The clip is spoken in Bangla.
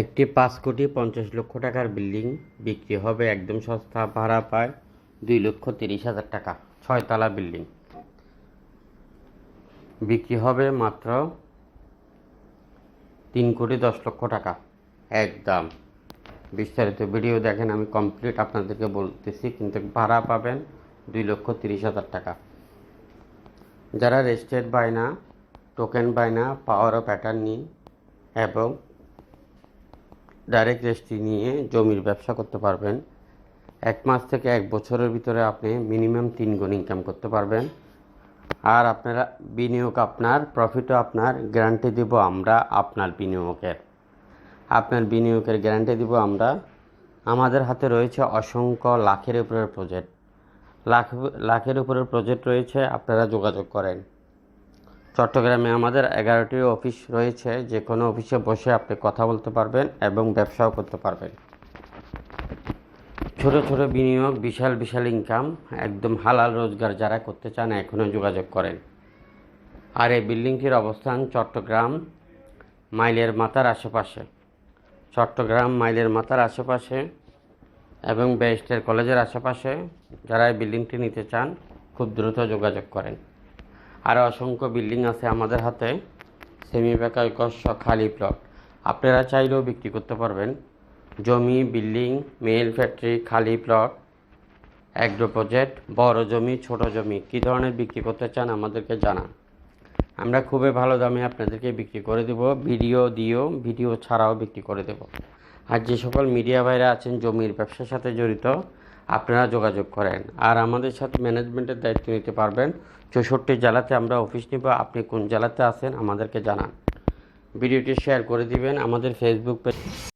একটি পাঁচ কোটি পঞ্চাশ লক্ষ টাকার বিল্ডিং বিক্রি হবে একদম সস্তা ভাড়া পায় দুই লক্ষ তিরিশ হাজার টাকা, ছয়তলা বিল্ডিং। বিক্রি হবে মাত্র তিন কোটি দশ লক্ষ টাকা। একদম। বিস্তারিত ভিডিও দেখেন, আমি কমপ্লিট আপনাদেরকে বলতেছি, কিন্তু ভাড়া পাবেন দুই লক্ষ তিরিশ হাজার টাকা। যারা রেজিস্ট্রেড বায়না, টোকেন বায়না, পাওয়ার অফ প্যাটার্ন নিন এবং ডাইরেক্ট রেজিস্ট্রি নিয়ে জমির ব্যবসা করতে পারবেন। এক মাস থেকে এক বছরের ভিতরে আপনি মিনিমাম তিন গুণ ইনকাম করতে পারবেন। আর আপনারা বিনিয়োগ আপনার, প্রফিটও আপনার, গ্যারান্টি দিব আমরা আপনার বিনিয়োগের। আপনার বিনিয়োগের গ্যারান্টি দিব আমরা। আমাদের হাতে রয়েছে অসংখ্য লাখের উপরের প্রজেক্ট। লাখ, লাখের উপরের প্রজেক্ট রয়েছে, আপনারা যোগাযোগ করেন। চট্টগ্রামে আমাদের এগারোটি অফিস রয়েছে যে কোনো অফিসে বসে আপনি কথা বলতে পারবেন এবং ব্যবসাও করতে পারবেন। ছোট ছোট বিনিয়োগ, বিশাল বিশাল ইনকাম একদম হালাল রোজগার যারা করতে চান এখনও যোগাযোগ করেন। আর এই বিল্ডিংটির অবস্থান চট্টগ্রাম মাইলের মাথার আশেপাশে। চট্টগ্রাম মাইলের মাথার আশেপাশে এবং ব্যারিস্টার কলেজের আশেপাশে যারা এই বিল্ডিংটি নিতে চান, খুব দ্রুত যোগাযোগ করেন। আরও অসংখ্য বিল্ডিং আছে আমাদের হাতে। সেমি বেকারকশ খালি প্লট আপনারা চাইলেও বিক্রি করতে পারবেন। জমি, বিল্ডিং মেল ফ্যাক্টরি খালি প্লট অ্যাগ্রো প্রজেক্ট বড় জমি, ছোট জমি। কী ধরনের বিক্রি করতে চান আমাদেরকে জানান। আমরা খুবই ভালো দামে আপনাদেরকে বিক্রি করে দেব। ভিডিও দিয়েও ভিডিও ছাড়াও বিক্রি করে দেব। আর যে সকল মিডিয়া ভাইরা আছেন, জমির ব্যবসার সাথে জড়িত আপনারা যোগাযোগ করেন। আর আমাদের সাথে ম্যানেজমেন্টের দায়িত্ব নিতে পারবেন। চৌষট্টি জেলাতে আমরা অফিস নিব। আপনি কোন জেলাতে আসেন আমাদেরকে জানান। ভিডিওটি শেয়ার করে দিবেন। আমাদের ফেসবুক পেজ